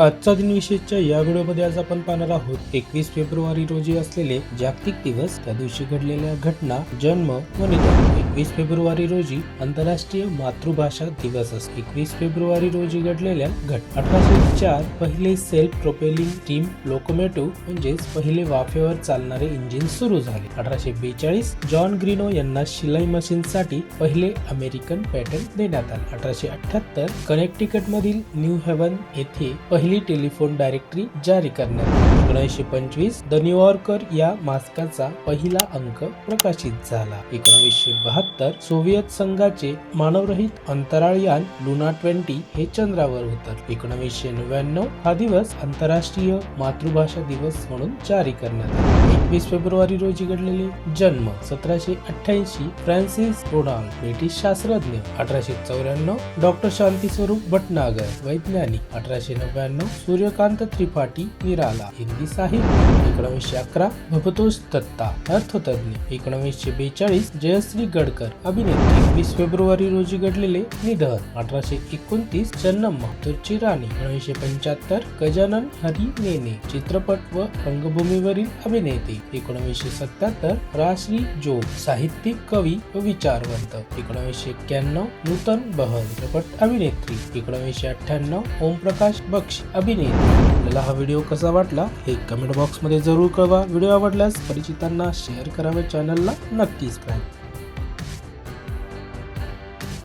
आजचा दिनविशेषच्या या व्हिडिओमध्ये आज आपण पाहणार आहोत एकवीस फेब्रुवारी रोजी असलेले जागतिक दिवस त्या दिवशी घडलेल्या घटना जन्म व निधन. एकवीस फेब्रुवारी रोजी आंतरराष्ट्रीय मातृभाषा दिवस असतो एकवीस फेब्रुवारी रोजी घडलेल्या घट अठराशे चार पहिले सेल्फ प्रोपेलिंग स्टीम लोकोमेटिव्ह म्हणजेच पहिले वाफेवर चालणारे इंजिन सुरू झाले. अठराशे बेचाळीस जॉन ग्रीनो यांना शिलाई मशीन साठी पहिले अमेरिकन पॅटर्न देण्यात आले. अठराशे अठ्याहत्तर कनेक्टिकट मधील न्यू हेवन येथे पहिले टेलिफोन डायरेक्टरी जारी करण्यात एकोणीसशे पंचवीस द न्यूयॉर्कर या मासिकाचा पहिला अंक प्रकाशित झाला. एकोणीसशे बहात्तर सोव्हिएत संघाचे मानवरहित अंतराळयान लुना ट्वेंटी हे चंद्रावर उतर एकोणीसशे नव्याण्णव हा दिवस आंतरराष्ट्रीय मातृभाषा दिवस म्हणून जारी करण्यात आला. वीस फेब्रुवारी रोजी घडलेले जन्म सतराशे अठ्ठ्याऐंशी फ्रान्सिस रोडाल ब्रिटिश शास्त्रज्ञ अठराशे चौऱ्याण्णव डॉक्टर शांती स्वरूप भटनागर वैज्ञानिक अठराशे नव्याण्णव सूर्यकांत त्रिपाठी निराला हिंदी साहित्य एकोणीसशे अकरा भपतोष दत्ता अर्थतज्ञ एकोणीसशे बेचाळीस जयश्री गडकर अभिनेत्री. वीस फेब्रुवारी रोजी घडलेले निधन अठराशे एकोणतीस चन्नम्मा तुर्ची राणी एकोणीसशे पंच्याहत्तर गजानन हरी नेने चित्रपट व रंगभूमीवरील अभिनेते. एकोणीसशे सत्याहत्तर राश्री जोग साहित्यिक कवी व विचारवंत. एकोणीसशे एक्क्याण्णव नूतन बहल चित्रपट अभिनेत्री. एकोणीसशे अठ्ठ्याण्णव ओमप्रकाश बक्षी अभिनेत्री. आपल्याला हा व्हिडिओ कसा वाटला हे कमेंट बॉक्समध्ये जरूर कळवा. व्हिडिओ आवडल्यास परिचितांना शेअर करावे चॅनलला नक्की सबस्क्राईब